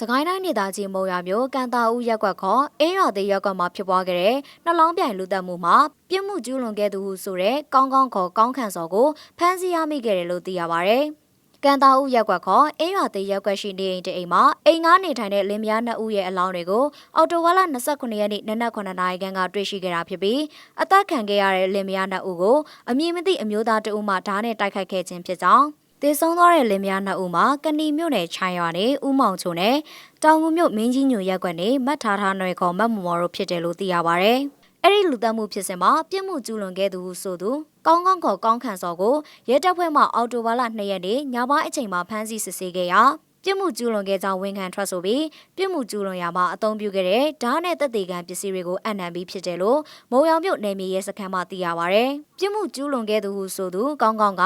စကိုင်းတိုင်းဒေသကြီးမုံရမြို့ကန်တာဦးရက်ကွက်ခေါ်အင်းရွာသေးရက်ကွက်မှာဖြစ်ပွားခဲ့တဲ့နှလောင်းပြိုင်လူသက်မှုမှာပြစ်မှုကျူးလွန်ခဲ့သူဟုဆိုတဲ့ကောင်းကောင်းခေါ်ကောင်းခန့်စော်ကိုဖမ်းဆီးရမိခဲ့တယ်လို့သိရပါဗျ။ကန်တာဦးရက်ကွက်ခေါ်အင်းရွာသေးရက်ကွက်ရှိနေအိမ်တအိမ်မှာအိမ်ငားနေထိုင်တဲ့လင်မယားနှစ်ဦးရဲ့အလောင်းတွေကိုအော်တိုဝါလာ29ရက်နေ့နနက်9နာရီခန့်ကတွေ့ရှိခဲ့တာဖြစ်ပြီးအသက်ခံခဲ့ရတဲ့လင်မယားနှစ်ဦးကိုအမည်မသိအမျိုးသားတဦးမှဓာတ်နဲ့တိုက်ခိုက်ခဲ့ခြင်းဖြစ်ကြောင်း တေဆုံးသွားတဲ့လင်မယားနှစ်ဦးမှာကဏီမြို့နယ်ချိုင်ရွာနေဦးမောင်ချုံနဲ့တောင်ငူမြို့မင်းကြီးညိုရက်ကွက်နေမတ်ထားထားနယ်ခေါ်မတ်မမော်တို့ဖြစ်တယ်လို့သိရပါဗျ။အဲ့ဒီလူသက်မှုဖြစ်စဉ်မှာပြစ်မှုကျူးလွန်ခဲ့သူဟုဆိုသူကောင်းကောင်းခေါ်ကောင်းခန့်စော်ကိုရဲတပ်ဖွဲ့မှအော်တိုဘာလ2ရက်နေ့ညပိုင်းအချိန်မှာဖမ်းဆီးစစ်ဆေးခဲ့ရာ ပြစ်မှုကျူးလွန်ခဲ့ကြောင်းဝန်ခံထွက်ဆိုပြီးပြစ်မှုကျူးလွန်ရာမှာအသုံးပြုခဲ့တဲ့ဓာတ်နဲ့တက်သေးကံပစ္စည်းတွေကိုအံ့နံပြီးဖြစ်တယ်လို့မုံရောင်မြို့နယ်မြေရဲစခန်းမှသိရပါဗျ။ပြစ်မှုကျူးလွန်ခဲ့သူဟုဆိုသူကောင်းကောင်းက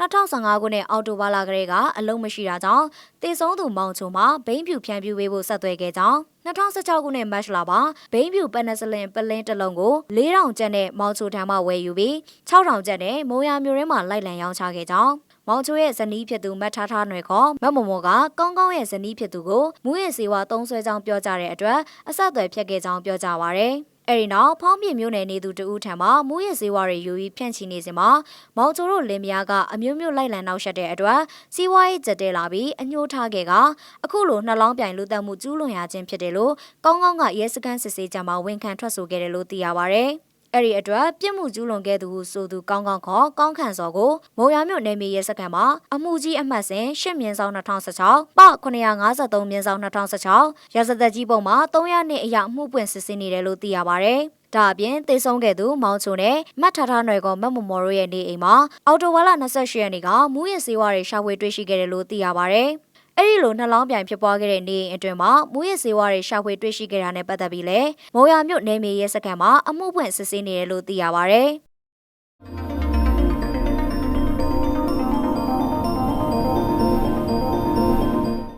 2015ခုနှစ်အောက်တိုဘာလကလေးကအလုံးမရှိတာကြောင့်တေဆုံးသူမောင်ချုံမှာဘိန်းဖြူဖြန့်ဖြူပေးဖို့ဆက်သွယ်ခဲ့ကြောင်း2016ခုနှစ်မတ်လပါဘိန်းဖြူပနစလင်ပလင်းတစ်လုံးကို4000ကျပ်နဲ့မောင်ချိုထံမှဝယ်ယူပြီး6000ကျပ်နဲ့မုံရမျိုးရင်းမှာလိုက်လံရောင်းချခဲ့ကြောင်း မောင်ချိုရဲ့ဇနီးဖြစ်သူမတ်ထားထားနွယ်ခေါ်မတ်မမောကကောင်းကောင်းရဲ့ဇနီးဖြစ်သူကိုမူးရဲ့စေဝါသုံးဆွဲကြောင်းပြောကြတဲ့အတွက်အဆက်အသွယ်ဖြတ်ခဲ့ကြောင်းပြောကြပါရယ်အဲဒီနောက်ဖောင်းပြမျိုးနယ်နေသူတဦးထံမှမူးရစေဝါတွေယူပြီးဖြန့်ချီနေစဉ်မှာမောင်ချိုတို့လင်မယားကအမျိုးမျိုးလိုက်လံနောက်ဆက်တဲ့အတွက်စီးပွားရေးကြက်တဲလာပြီးအညှိုးထားခဲ့ကအခုလိုနှလောင်းပြိုင်လူသက်မှုကျူးလွန်ရခြင်းဖြစ်တယ်လို့ကောင်းကောင်းကရဲစခန်းစစ်ဆေးကြမှာဝန်ခံထွက်ဆိုခဲ့တယ်လို့သိရပါဗျ။ အဲ့ဒီအတွက်ပြစ်မှုကျူးလွန်ခဲ့သူဟုဆိုသူကောင်းကောင်းခေါ်ကောင်းခန့်စော်ကိုမုံရမြို့နယ်မြေရဲစခန်းမှာအမှုကြီးအမှတ်စဉ်ရှစ်မြင်းဆောင်2016ပ953မြင်းဆောင်2016ရာဇသက်ကြီးပုံမှာ300နှစ်အရောက်မှုပွင့်စစ်ဆေးနေတယ်လို့သိရပါဗျ။ဒါအပြင်တေဆုံးခဲ့သူမောင်ချုံနဲ့မတ်ထထနွယ်ကမတ်မမော်တို့ရဲ့နေအိမ်မှာအော်တိုဝါလာ28ရက်နေ့ကမူးယစ်ဆေးဝါးတွေရှာဖွေတွေ့ရှိခဲ့တယ်လို့သိရပါဗျ။ အဲ့ဒီလိုနှလောင်းပြိုင်ဖြစ်ပွားခဲ့တဲ့နေအိမ်အတွင်းမှာမူရစ်စေဝါတွေရှာဖွေတွေ့ရှိခဲ့တာနဲ့ပတ်သက်ပြီးလဲမော်ယာမြို့နယ်မြေရဲစခန်းမှာအမှုပွင့်စစ်ဆေးနေတယ်လို့သိရပါဗျ။